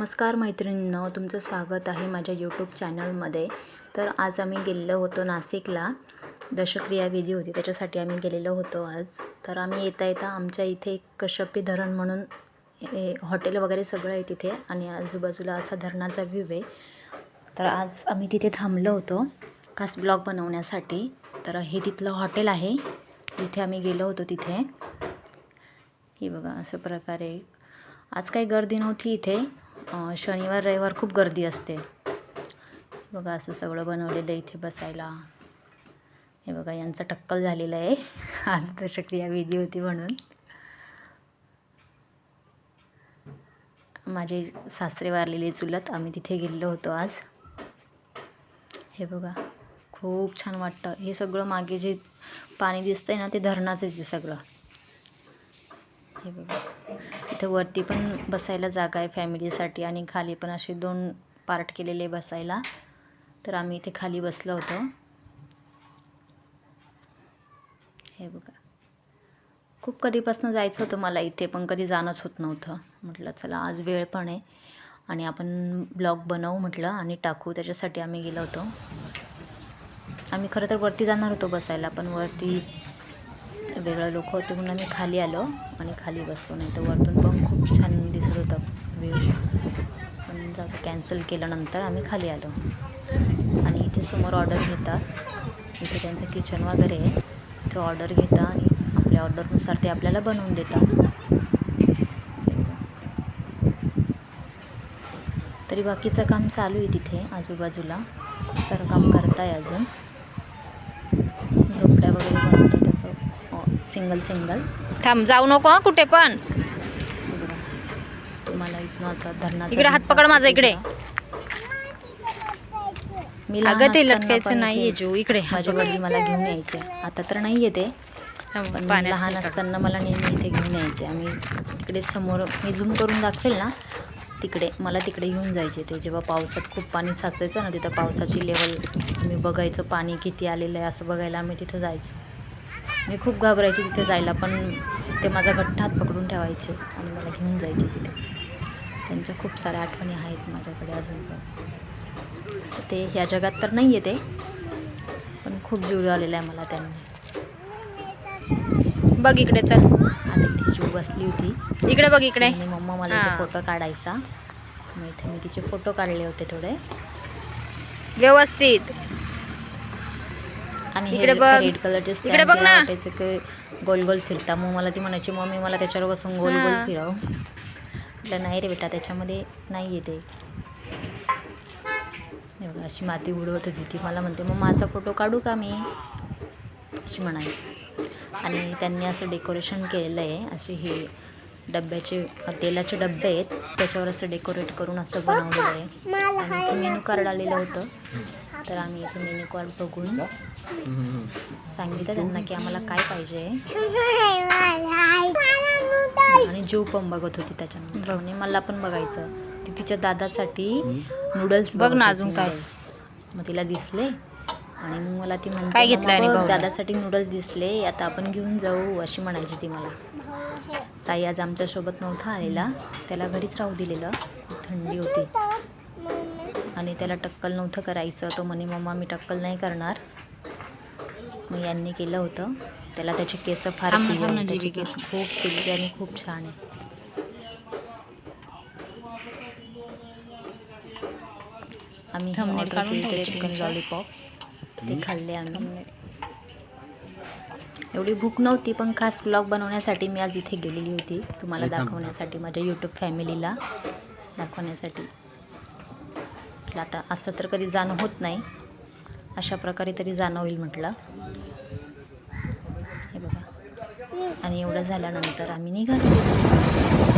नमस्कार मैत्रिणींनो तुमचं स्वागत आहे माझ्या यूट्यूब चॅनलमध्ये तर आज आम्ही गेलेलो होतो नाशिकला. दशक्रिया विधी होती त्याच्यासाठी आम्ही गेलेलो होतो आज. तर आम्ही येता येता आमच्या इथे एक कश्यपी धरण म्हणून हॉटेल वगैरे सगळं आहे तिथे आणि आजूबाजूला असा धरणाचा व्ह्यू आहे. तर आज आम्ही तिथे थांबलो होतो खास ब्लॉग बनवण्यासाठी. तर हे तिथलं हॉटेल आहे जिथे आम्ही गेलो होतो तिथे. हे बघा असं प्रकारे. आज काही गर्दी नव्हती इथे. शनिवार रविवार खूप गर्दी असते. बघा असं सगळं बनवलेलं आहे इथे बसायला. हे बघा यांचं टक्कल झालेलं आहे. आज दशक्रिया विधी होती म्हणून. माझे सासरे वारलेले चुलत. आम्ही तिथे गेलेलो होतो आज. हे बघा खूप छान वाटतं. हे सगळं मागे जे पाणी दिसतंय ना ते धरणाचंच आहे सगळं. हे बघा. इथे वरती पण बसायला जागा आहे फॅमिलीसाठी आणि खाली पण असे दोन पार्ट केलेले बसायला. तर आम्ही इथे खाली बसलो होतो. हे बघा. खूप कधीपासून जायचं होतं मला इथे पण कधी जाणंच होत नव्हतं. म्हटलं चला आज वेळ पण आहे आणि आपण ब्लॉग बनवू म्हटलं आणि टाकू. त्याच्यासाठी आम्ही गेलो होतो. आम्ही खरं तर वरती जाणार होतो बसायला पण वरती वेगळं लोक होते म्हणून आम्ही खाली आलो आणि खाली बसतो नाही तर वरतून पण खूप छान दिसत होतं व्ह्यू पण जाऊ कॅन्सल केल्यानंतर आम्ही खाली आलो. आणि इथे समोर ऑर्डर घेतात इथे त्यांचं किचन वगैरे आहे. इथे ऑर्डर घेता आणि आपल्या ऑर्डरनुसार ते आपल्याला बनवून देतात. तरी बाकीचं काम चालू आहे तिथे आजूबाजूला. खूप सारं काम करताय अजून. झोपड्या वगैरे सिंगल सिंगल. थांब जाऊ नको हं कुठे पण. तुम्हाला इथनं आता धरणाचा इकडे हात पकड माझा इकडे. मी लहान अगं ते असताना लटकायचं पण नाहीये इथे जो इकडे. माझे वडील मला घेऊन यायचे. आता तर नाही येते थांब, पण पाण्यात लहान. असताना मला नेहमी इथे घेऊन यायचे. आम्ही तिकडे समोर मी झूम करून दाखवेल ना तिकडे मला तिकडे घेऊन जायचे ते. जेव्हा पावसात खूप पाणी साचायचं ना तिथं पावसाची लेवल मी बघायचो पाणी किती आलेलं आहे असं बघायला आम्ही तिथं जायचो. मी खूप घाबरायचे तिथे जायला पण ते माझा घट्ट हात पकडून ठेवायचे आणि मला घेऊन जायचे तिथे. त्यांच्या खूप साऱ्या आठवणी आहेत माझ्याकडे अजून पण. तर ते ह्या जगात तर नाही आहे ते पण खूप जीव आलेला आहे मला त्यांनी. बघ इकडे चल. आता ती जीव बसली होती. इकडे बघ इकडे. मम्मा मला. फोटो काढायचा. मग इथे मी तिचे फोटो काढले होते थोडे. व्यवस्थित. आणि इकडे बघ. रेड कलरचे इकडे बघ ना. की गोल गोल फिरता. मग मला ती म्हणायची मम्मी मला त्याच्यावर बसून गोल गोल. फिरव. म्हटलं नाही रे बेटा त्याच्यामध्ये नाही येते बघा, अशी माती उडवत होती ती. मला म्हणते मग माझा फोटो काढू का मी? अशी म्हणायची. आणि त्यांनी असं डेकोरेशन केलेलं आहे असे हे डब्याचे तेलाचे डबे आहेत. त्याच्यावर असं डेकोरेट करून असं बनवलेलं आहे. आणि मेनू कार्ड आलेलं होतं. तर आम्ही इथे मेनू कार्ड बघून सांगितलं त्यांना की आम्हाला काय पाहिजे. आणि जीव पण बघत होती त्याच्यानंतर. आणि मला पण बघायचं. ती तिच्या दादासाठी नूडल्स बघ ना अजून काय. मग तिला दिसले. आणि मग मला ती म्हणते काय "मम्मा घेतलं आणि बघ, भाऊला?" दादासाठी नूडल्स दिसले. आता आपण घेऊन जाऊ अशी म्हणायची ती मला. साई आज आमच्यासोबत नव्हता आलेला. त्याला घरीच राहू दिलेलं. थंडी होती. आणि त्याला टक्कल नव्हतं करायचं. तो म्हणे मम्मा मी टक्कल नाही करणार. मग यांनी केलं होतं. त्याला त्याचे केस फार. त्याचे. केस. खूप सिल्की आणि खूप छान आहे. आम्ही ऑर्डर केलं चिकन. लॉलीपॉप ते खाल्ले आम्ही. एवढी भूक नव्हती पण खास ब्लॉग बनवण्यासाठी मी आज इथे गेलेली होती. तुम्हाला दाखवण्यासाठी माझ्या यूट्यूब फॅमिलीला दाखवण्यासाठी. आता असं तर कधी जाणं होत नाही. अशा प्रकारे तरी जाणं होईल म्हटलं. हे बघा. आणि एवढं झाल्यानंतर आम्ही निघालो.